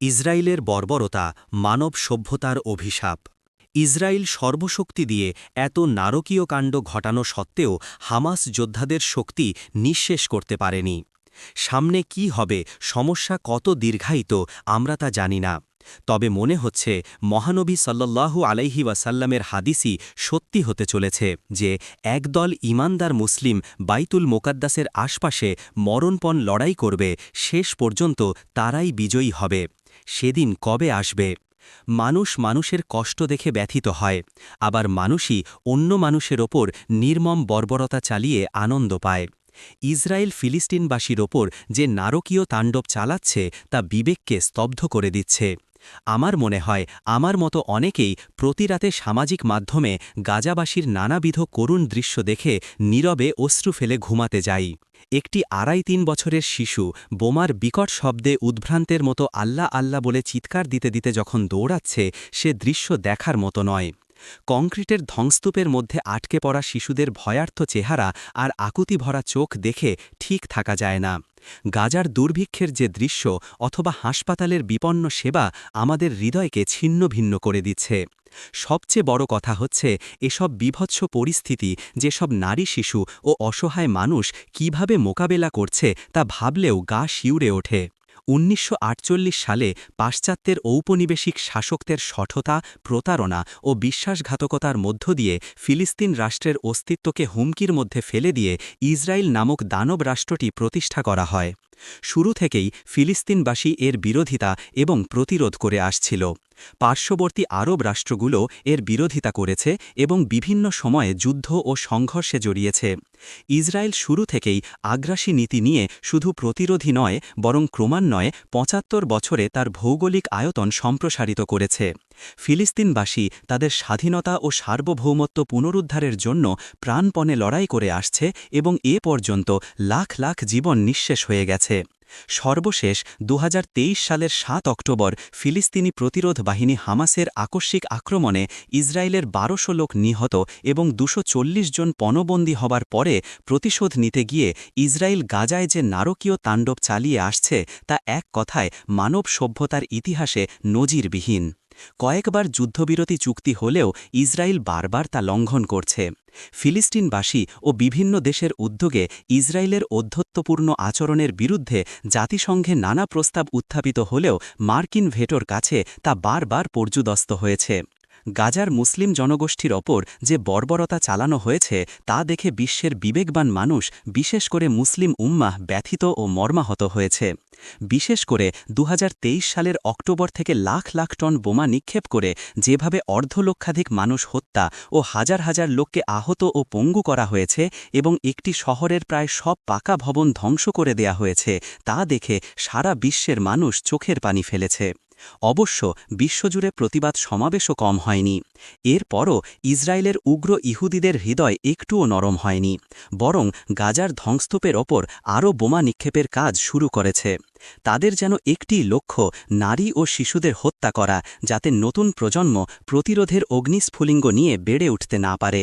ইসরায়েলের বর্বরতা, মানব সভ্যতার অভিশাপ। ইসরায়েল সর্বশক্তি দিয়ে এত নারকীয় কাণ্ড ঘটানো সত্ত্বেও হামাস যোদ্ধাদের শক্তি নিঃশেষ করতে পারেনি। সামনে কি হবে, সমস্যা কত দীর্ঘায়িত, আমরা তা জানি না। তবে মনে হচ্ছে, মহানবী সাল্লাল্লাহু আলাইহি ওয়াসাল্লামের হাদিসই সত্যি হতে চলেছে যে, একদল ইমানদার মুসলিম বাইতুল মোকাদ্দাসের আশপাশে মরণপণ লড়াই করবে, শেষ পর্যন্ত তারাই বিজয়ী হবে। সেদিন কবে আসবে? মানুষ মানুষের কষ্ট দেখে ব্যথিত হয়, আবার মানুষই অন্য মানুষের ওপর নির্মম বর্বরতা চালিয়ে আনন্দ পায়। ইসরায়েল ফিলিস্তিনবাসীর ওপর যে নারকীয় তাণ্ডব চালাচ্ছে, তা বিবেককে স্তব্ধ করে দিচ্ছে। আমার মনে হয় আমার মতো অনেকেই প্রতিরাতে সামাজিক মাধ্যমে গাজাবাসীর নানাবিধ করুণ দৃশ্য দেখে নীরবে অশ্রু ফেলে ঘুমাতে যাই। একটি আড়াই তিন বছরের শিশু বোমার বিকট শব্দে উদ্ভ্রান্তের মতো আল্লাহ আল্লাহ বলে চিৎকার দিতে দিতে যখন দৌড়াচ্ছে, সে দৃশ্য দেখার মতো নয়। কংক্রিটের ধ্বংস্তূপের মধ্যে আটকে পড়া শিশুদের ভয়ার্থ চেহারা আর আকুতি ভরা চোখ দেখে ঠিক থাকা যায় না। গাজার দুর্ভিক্ষের যে দৃশ্য অথবা হাসপাতালের বিপন্ন সেবা আমাদের হৃদয়কে ছিন্ন ভিন্ন করে দিচ্ছে। সবচেয়ে বড় কথা হচ্ছে এসব বিভৎস পরিস্থিতি, যেসব নারী শিশু ও অসহায় মানুষ কীভাবে মোকাবেলা করছে তা ভাবলেও গা শিউরে ওঠে। উনিশশো আটচল্লিশ সালে পাশ্চাত্যের ঔপনিবেশিক শাসকদের সঠতা প্রতারণা ও বিশ্বাসঘাতকতার মধ্য দিয়ে ফিলিস্তিন রাষ্ট্রের অস্তিত্বকে হুমকির মধ্যে ফেলে দিয়ে ইসরায়েল নামক দানব রাষ্ট্রটি প্রতিষ্ঠা করা হয়। শুরু থেকেই ফিলিস্তিনবাসী এর বিরোধিতা এবং প্রতিরোধ করে আসছিল। পার্শ্ববর্তী আরব রাষ্ট্রগুলো এর বিরোধিতা করেছে এবং বিভিন্ন সময়ে যুদ্ধ ও সংঘর্ষে জড়িয়েছে। ইসরায়েল শুরু থেকেই আগ্রাসী নীতি নিয়ে শুধু প্রতিরোধী নয়, বরং ক্রমান্বয়ে পঁচাত্তর বছরে তার ভৌগোলিক আয়তন সম্প্রসারিত করেছে। ফিলিস্তিনবাসী তাদের স্বাধীনতা ও সার্বভৌমত্ব পুনরুদ্ধারের জন্য প্রাণপণে লড়াই করে আসছে এবং এ পর্যন্ত লাখ লাখ জীবন নিঃশেষ হয়ে গেছে। সর্বশেষ দু হাজার তেইশ সালের সাত অক্টোবর ফিলিস্তিনি প্রতিরোধ বাহিনী হামাসের আকস্মিক আক্রমণে ইসরায়েলের বারোশো লোক নিহত এবং দুশো জন পণবন্দী হবার পরে প্রতিশোধ নিতে গিয়ে ইসরায়েল গাজায় যে নারকীয় তাণ্ডব চালিয়ে আসছে তা এক কথায় মানব সভ্যতার ইতিহাসে নজিরবিহীন। কয়েকবার যুদ্ধবিরতি চুক্তি হলেও ইসরায়েল বারবার তা লঙ্ঘন করছে। ফিলিস্তিনবাসী ও বিভিন্ন দেশের উদ্যোগে ইসরায়েলের অধ্যত্বপূর্ণ আচরণের বিরুদ্ধে জাতিসংঘে নানা প্রস্তাব উত্থাপিত হলেও মার্কিন ভেটোর কাছে তা বারবার পর্যুদস্ত হয়েছে। গাজার মুসলিম জনগোষ্ঠীর ওপর যে বর্বরতা চালানো হয়েছে, তা দেখে বিশ্বের বিবেকবান মানুষ, বিশেষ করে মুসলিম উম্মাহ, ব্যথিত ও মর্মাহত হয়েছে। বিশেষ করে দুহাজার তেইশ সালের অক্টোবর থেকে লাখ লাখ টন বোমা নিক্ষেপ করে যেভাবে অর্ধলক্ষাধিক মানুষ হত্যা ও হাজার হাজার লোককে আহত ও পঙ্গু করা হয়েছে এবং একটি শহরের প্রায় সব পাকা ভবন ধ্বংস করে দেয়া হয়েছে, তা দেখে সারা বিশ্বের মানুষ চোখের পানি ফেলেছে। অবশ্য বিশ্বজুড়ে প্রতিবাদ সমাবেশও কম হয়নি। এরপরও ইসরায়েলের উগ্র ইহুদিদের হৃদয় একটুও নরম হয়নি, বরং গাজার ধ্বংস্তূপের ওপর আরও বোমা নিক্ষেপের কাজ শুরু করেছে। তাদের যেন একটি লক্ষ্য নারী ও শিশুদের হত্যা করা, যাতে নতুন প্রজন্ম প্রতিরোধের অগ্নিস্ফুলিঙ্গ নিয়ে বেড়ে উঠতে না পারে।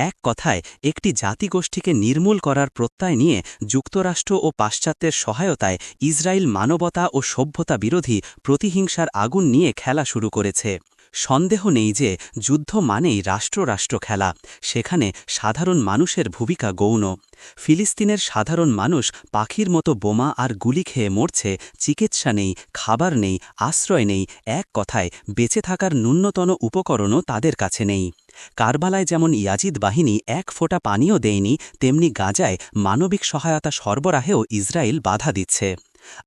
এক কথায়, একটি জাতিগোষ্ঠীকে নির্মূল করার প্রত্যয় নিয়ে যুক্তরাষ্ট্র ও পাশ্চাত্যের সহায়তায় ইসরায়েল মানবতা ও সভ্যতা বিরোধী প্রতিহিংসার আগুন নিয়ে খেলা শুরু করেছে। সন্দেহ নেই যে যুদ্ধ মানেই রাষ্ট্র রাষ্ট্র খেলা, সেখানে সাধারণ মানুষের ভূমিকা গৌণ। ফিলিস্তিনের সাধারণ মানুষ পাখির মতো বোমা আর গুলি খেয়ে মরছে, চিকিৎসা নেই, খাবার নেই, আশ্রয় নেই, এক কথায় বেঁচে থাকার ন্যূনতম উপকরণও তাদের কাছে নেই। কারবালায় যেমন ইয়াজিদ বাহিনী এক ফোঁটা পানিও দেয়নি, তেমনি গাজায় মানবিক সহায়তা সরবরাহেও ইসরায়েল বাধা দিচ্ছে।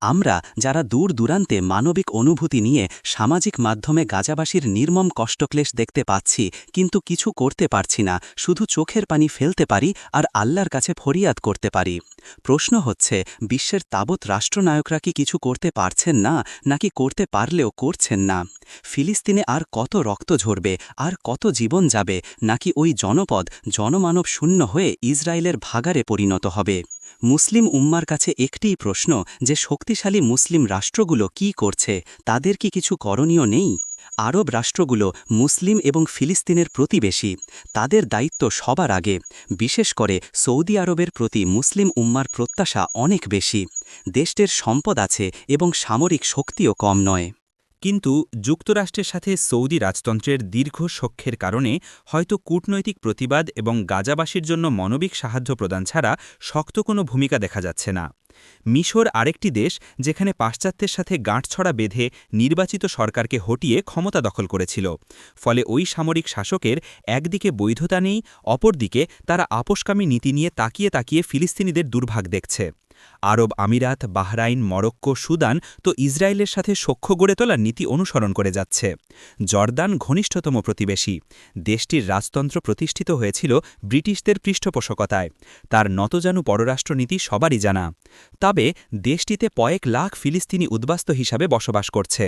আমরা যারা দূর দূরান্তে মানবিক অনুভূতি নিয়ে সামাজিক মাধ্যমে গাজাবাসীর নির্মম কষ্টক্লেশ দেখতে পাচ্ছি, কিন্তু কিছু করতে পারছি না, শুধু চোখের পানি ফেলতে পারি আর আল্লাহর কাছে ফরিয়াদ করতে পারি। প্রশ্ন হচ্ছে, বিশ্বের তাবৎ রাষ্ট্রনায়করা কি কিছু করতে পারছেন না, নাকি করতে পারলেও করছেন না? ফিলিস্তিনে আর কত রক্ত ঝরবে, আর কত জীবন যাবে, নাকি ওই জনপদ জনমানব শূন্য হয়ে ইসরায়েলের ভাগারে পরিণত হবে? মুসলিম উম্মার কাছে একটিই প্রশ্ন যে শক্তিশালী মুসলিম রাষ্ট্রগুলো কি করছে, তাদের কি কিছু করণীয় নেই? আরব রাষ্ট্রগুলো মুসলিম এবং ফিলিস্তিনের প্রতিবেশী, তাদের দায়িত্ব সবার আগে। বিশেষ করে সৌদি আরবের প্রতি মুসলিম উম্মার প্রত্যাশা অনেক বেশি। দেশটির সম্পদ আছে এবং সামরিক শক্তিও কম নয়। কিন্তু যুক্তরাষ্ট্রের সাথে সৌদি রাজতন্ত্রের দীর্ঘ সখ্যের কারণে হয়তো কূটনৈতিক প্রতিবাদ এবং গাজাবাসীর জন্য মানবিক সাহায্য প্রদান ছাড়া শক্ত কোনো ভূমিকা দেখা যাচ্ছে না। মিশর আরেকটি দেশ যেখানে পাশ্চাত্যের সাথে গাঁটছড়া বেঁধে নির্বাচিত সরকারকে হটিয়ে ক্ষমতা দখল করেছিল। ফলে ওই সামরিক শাসকের একদিকে বৈধতা নেই, অপরদিকে তারা আপোষকামী নীতি নিয়ে তাকিয়ে তাকিয়ে ফিলিস্তিনিদের দুর্ভাগ দেখছে। আরব আমিরাত, বাহরাইন, মরক্কো, সুদান তো ইসরায়েলের সাথে সখ্য গড়ে তোলার নীতি অনুসরণ করে যাচ্ছে। জর্দান ঘনিষ্ঠতম প্রতিবেশী। দেশটির রাজতন্ত্র প্রতিষ্ঠিত হয়েছিল ব্রিটিশদের পৃষ্ঠপোষকতায়। তার নতজানু পররাষ্ট্রনীতি সবারই জানা। তবে দেশটিতে কয়েক লাখ ফিলিস্তিনি উদ্বাস্ত হিসাবে বসবাস করছে।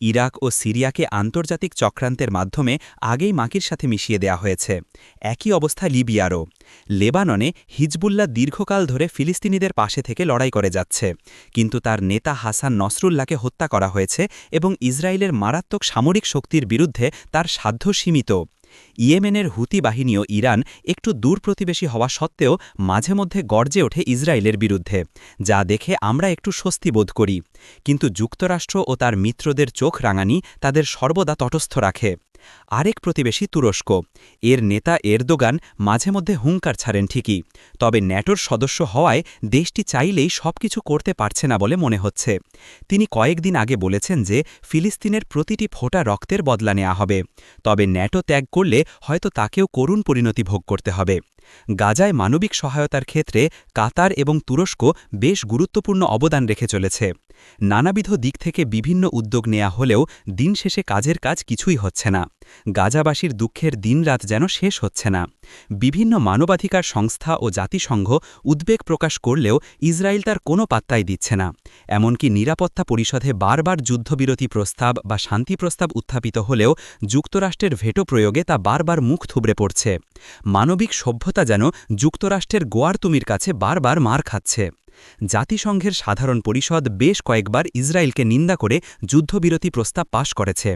ইরাক ও সিরিয়াকে আন্তর্জাতিক চক্রান্তের মাধ্যমে আগেই মাকির সাথে মিশিয়ে দেয়া হয়েছে। একই অবস্থা লিবিয়ারও। লেবাননে হিজবুল্লাহ দীর্ঘকাল ধরে ফিলিস্তিনিদের পাশে থেকে লড়াই করে যাচ্ছে। কিন্তু তার নেতা হাসান নসরুল্লাহকে হত্যা করা হয়েছে এবং ইসরায়েলের মারাত্মক সামরিক শক্তির বিরুদ্ধে তার সাধ্য সীমিত। ইয়েমেনের হুতি বাহিনীও ইরান একটু দূর প্রতিবেশী হওয়া সত্ত্বেও মাঝে মধ্যে গর্জে ওঠে ইসরায়েলের বিরুদ্ধে, যা দেখে আমরা একটু স্বস্তি বোধ করি। কিন্তু যুক্তরাষ্ট্র ও তার মিত্রদের চোখ রাঙানি তাদের সর্বদা তটস্থ রাখে। আরেক প্রতিবেশী তুরস্ক। এর নেতা এরদোগান মাঝে মধ্যে হুঙ্কার ছাড়েন ঠিকই, তবে ন্যাটোর সদস্য হওয়ায় দেশটি চাইলেই সবকিছু করতে পারছে না বলে মনে হচ্ছে। তিনি কয়েকদিন আগে বলেছেন যে, ফিলিস্তিনের প্রতিটি ফোটা রক্তের বদলা নেওয়া হবে, তবে ন্যাটো ত্যাগ করলে হয়তো তাকেও করুণ পরিণতি ভোগ করতে হবে। গাজায় মানবিক সহায়তার ক্ষেত্রে কাতার এবং তুরস্ক বেশ গুরুত্বপূর্ণ অবদান রেখে চলেছে। নানাবিধ দিক থেকে বিভিন্ন উদ্যোগ নেয়া হলেও দিন শেষে কাজের কাজ কিছুই হচ্ছে না। গাজাবাসীর দুঃখের দিনরাত যেন শেষ হচ্ছে না। বিভিন্ন মানবাধিকার সংস্থা ও জাতিসংঘ উদ্বেগ প্রকাশ করলেও ইসরায়েল তার কোনো পাত্তাই দিচ্ছে না। এমনকি নিরাপত্তা পরিষদে বারবার যুদ্ধবিরতি প্রস্তাব বা শান্তি প্রস্তাব উত্থাপিত হলেও যুক্তরাষ্ট্রের ভেটো প্রয়োগে তা বারবার মুখ থুবড়ে পড়ছে। মানবিক সভ্যতা যেন যুক্তরাষ্ট্রের গোয়ারতুমির কাছে বারবার মার খাচ্ছে। জাতিসংঘের সাধারণ পরিষদ বেশ কয়েকবার ইসরায়েলকে নিন্দা করে যুদ্ধবিরতি প্রস্তাব পাশ করেছে।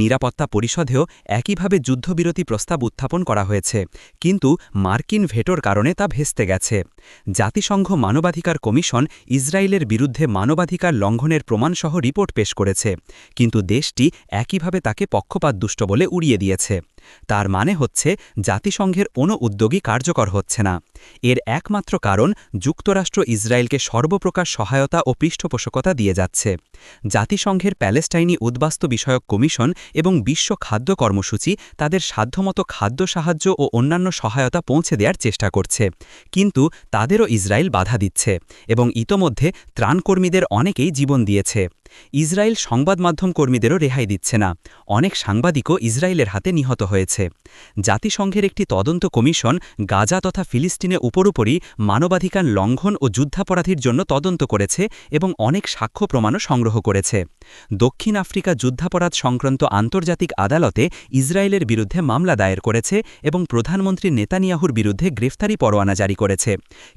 নিরাপত্তা পরিষদেও একইভাবে যুদ্ধবিরতি প্রস্তাব উত্থাপন করা হয়েছে, কিন্তু মার্কিন ভেটোর কারণে তা ভেস্তে গেছে। জাতিসংঘ মানবাধিকার কমিশন ইসরায়েলের বিরুদ্ধে মানবাধিকার লঙ্ঘনের প্রমাণসহ রিপোর্ট পেশ করেছে, কিন্তু দেশটি একইভাবে তাকে পক্ষপাতদুষ্ট বলে উড়িয়ে দিয়েছে। তার মানে হচ্ছে জাতিসংঘের কোনো উদ্যোগী কার্যকর হচ্ছে না। এর একমাত্র কারণ যুক্তরাষ্ট্র ইসরায়েলকে সর্বপ্রকার সহায়তা ও পৃষ্ঠপোষকতা দিয়ে যাচ্ছে। জাতিসংঘের প্যালেস্টাইনি উদ্বাস্তু বিষয়ক কমিশন এবং বিশ্ব খাদ্য কর্মসূচি তাদের সাধ্যমতো খাদ্য সাহায্য ও অন্যান্য সহায়তা পৌঁছে দেওয়ার চেষ্টা করছে। কিন্তু তাদেরও ইসরায়েল বাধা দিচ্ছে এবং ইতোমধ্যে ত্রাণকর্মীদের অনেকেই জীবন দিয়েছে। ইসরায়েল সংবাদ মাধ্যম কর্মীদেরও রেহাই দিচ্ছে না। অনেক সাংবাদিকও ইসরায়েলের হাতে নিহত হয়েছে। জাতিসংঘের একটি তদন্ত কমিশন গাজা তথা ফিলিস্তিনে উপরুপরি মানবাধিকার লঙ্ঘন ও যুদ্ধাপরাধীর জন্য তদন্ত করেছে এবং অনেক সাক্ষ্য প্রমাণও সংগ্রহ করেছে। দক্ষিণ আফ্রিকা যুদ্ধাপরাধ সংক্রান্ত আন্তর্জাতিক আদালতে ইসরায়েলের বিরুদ্ধে মামলা দায়ের করেছে এবং প্রধানমন্ত্রী নেতানিয়াহুর বিরুদ্ধে গ্রেফতারি পরোয়ানা জারি করেছে।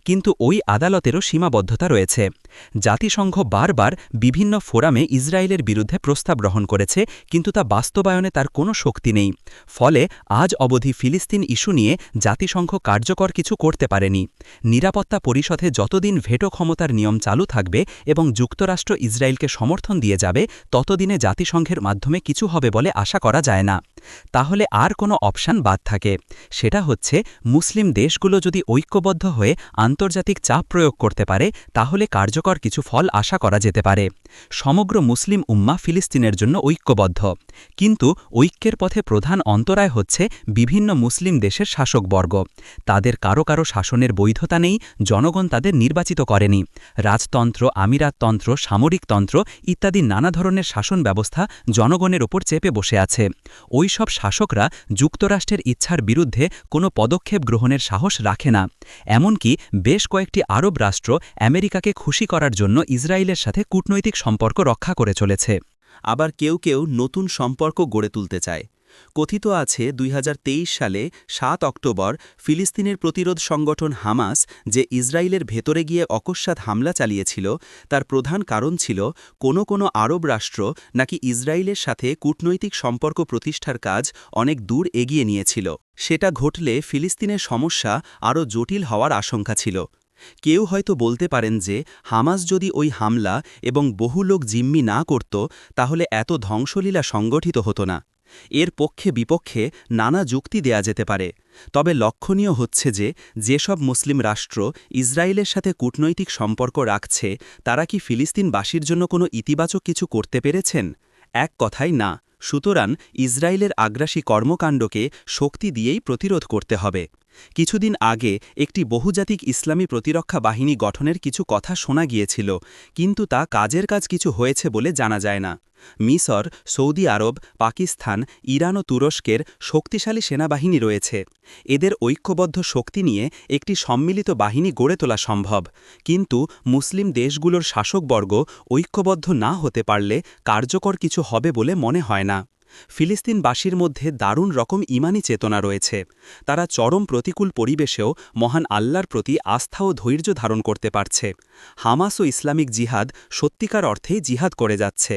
কিন্তু ওই আদালতেরও সীমাবদ্ধতা রয়েছে। জাতিসংঘ বারবার বিভিন্ন ফোরামে ইসরায়েলের বিরুদ্ধে প্রস্তাব গ্রহণ করেছে, কিন্তু তা বাস্তবায়নে তার কোনো শক্তি নেই। ফলে আজ অবধি ফিলিস্তিন ইস্যু নিয়ে জাতিসংঘ কার্যকর কিছু করতে পারেনি। নিরাপত্তা পরিষদে যতদিন ভেটো ক্ষমতার নিয়ম চালু থাকবে এবং যুক্তরাষ্ট্র ইসরায়েলকে সমর্থন দিয়ে যাবে ততদিনে জাতিসংঘের মাধ্যমে কিছু হবে বলে আশা করা যায় না। তাহলে আর কোনো অপশান বাদ থাকে। সেটা হচ্ছে, মুসলিম দেশগুলো যদি ঐক্যবদ্ধ হয়ে আন্তর্জাতিক চাপ প্রয়োগ করতে পারে, তাহলে কার্যকর কিছু ফল আশা করা যেতে পারে। সমগ্র মুসলিম উম্মা ফিলিস্তিনের জন্য ঐক্যবদ্ধ। কিন্তু ঐক্যের পথে প্রধান অন্তরায় হচ্ছে বিভিন্ন মুসলিম দেশের শাসকবর্গ। তাদের কারও কারও শাসনের বৈধতা নেই, জনগণ তাদের নির্বাচিত করেনি। রাজতন্ত্র, আমিরাততন্ত্র সামরিকতন্ত্র ইত্যাদি নানা ধরনের শাসন ব্যবস্থা জনগণের ওপর চেপে বসে আছে। ওই সব শাসকরা যুক্তরাষ্ট্রের ইচ্ছার বিরুদ্ধে কোনো পদক্ষেপ গ্রহণের সাহস রাখে না। এমনকি বেশ কয়েকটি আরব রাষ্ট্র আমেরিকাকে খুশি করার জন্য ইসরায়েলের সাথে কূটনৈতিক সম্পর্ক রক্ষা করে চলেছে। আবার কেউ কেউ নতুন সম্পর্ক গড়ে তুলতে চায়। কথিত আছে দুই হাজার তেইশ সালে সাত অক্টোবর ফিলিস্তিনের প্রতিরোধ সংগঠন হামাস যে ইসরায়েলের ভেতরে গিয়ে অকস্মাৎ হামলা চালিয়েছিল, তার প্রধান কারণ ছিল কোনো কোনো আরব রাষ্ট্র নাকি ইসরায়েলের সাথে কূটনৈতিক সম্পর্ক প্রতিষ্ঠার কাজ অনেক দূর এগিয়ে নিয়েছিল। সেটা ঘটলে ফিলিস্তিনের সমস্যা আরও জটিল হওয়ার আশঙ্কা ছিল। কেউ হয়তো বলতে পারেন যে হামাস যদি ওই হামলা এবং বহু লোক জিম্মি না করত, তাহলে এত ধ্বংসলীলা সংগঠিত হতো না। এর পক্ষে বিপক্ষে নানা যুক্তি দেয়া যেতে পারে। তবে লক্ষণীয় হচ্ছে যে, যেসব মুসলিম রাষ্ট্র ইসরায়েলের সাথে কূটনৈতিক সম্পর্ক রাখছে, তারা কি ফিলিস্তিনবাসীর জন্য কোনো ইতিবাচক কিছু করতে পেরেছেন? এক কথাই না। সুতরাং ইসরায়েলের আগ্রাসী কর্মকাণ্ডকে শক্তি দিয়েই প্রতিরোধ করতে হবে। কিছুদিন আগে একটি বহুজাতিক ইসলামী প্রতিরক্ষা বাহিনী গঠনের কিছু কথা শোনা গিয়েছিল, কিন্তু তা কাজের কাজ কিছু হয়েছে বলে জানা যায় না। মিসর, সৌদি আরব, পাকিস্তান, ইরান ও তুরস্কের শক্তিশালী সেনাবাহিনী রয়েছে। এদের ঐক্যবদ্ধ শক্তি নিয়ে একটি সম্মিলিত বাহিনী গড়ে তোলা সম্ভব, কিন্তু মুসলিম দেশগুলোর শাসকবর্গ ঐক্যবদ্ধ না হতে পারলে কার্যকর কিছু হবে বলে মনে হয় না। ফিলিস্তিনবাসীর মধ্যে দারুণ রকম ইমানি চেতনা রয়েছে। তারা চরম প্রতিকূল পরিবেশেও মহান আল্লাহর প্রতি আস্থা ও ধৈর্য ধারণ করতে পারছে। হামাস ও ইসলামিক জিহাদ সত্যিকার অর্থেই জিহাদ করে যাচ্ছে।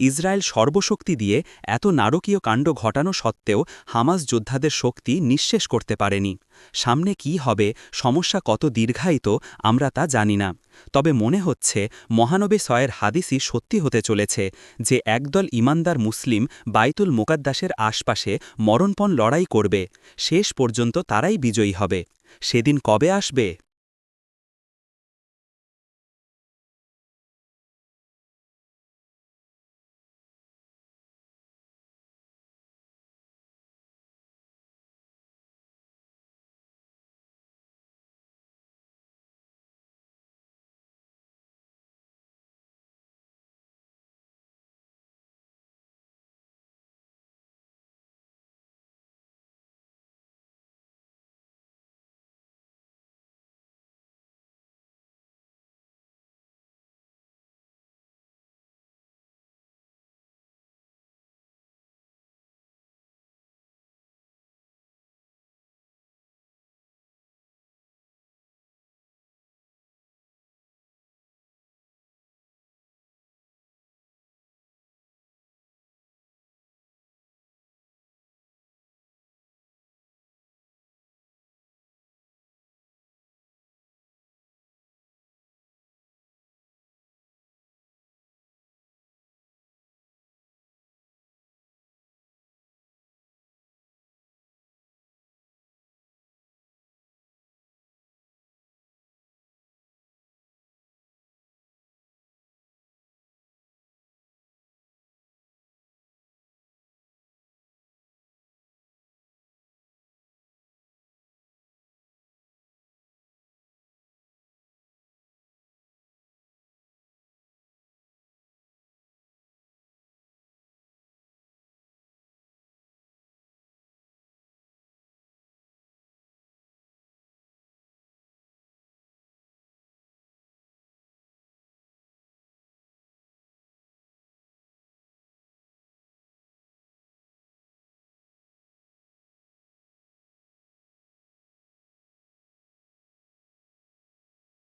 ইসরায়েল সর্বশক্তি দিয়ে এত নারকীয় কাণ্ড ঘটানো সত্ত্বেও হামাস যোদ্ধাদের শক্তি নিঃশেষ করতে পারেনি। সামনে কি হবে, সমস্যা কত দীর্ঘায়িত, আমরা তা জানি না। তবে মনে হচ্ছে, মহানবী সয়ের হাদিসই সত্যি হতে চলেছে, যে একদল ইমানদার মুসলিম বাইতুল মোকাদ্দাসের আশপাশে মরণপণ লড়াই করবে, শেষ পর্যন্ত তারাই বিজয়ী হবে। সেদিন কবে আসবে?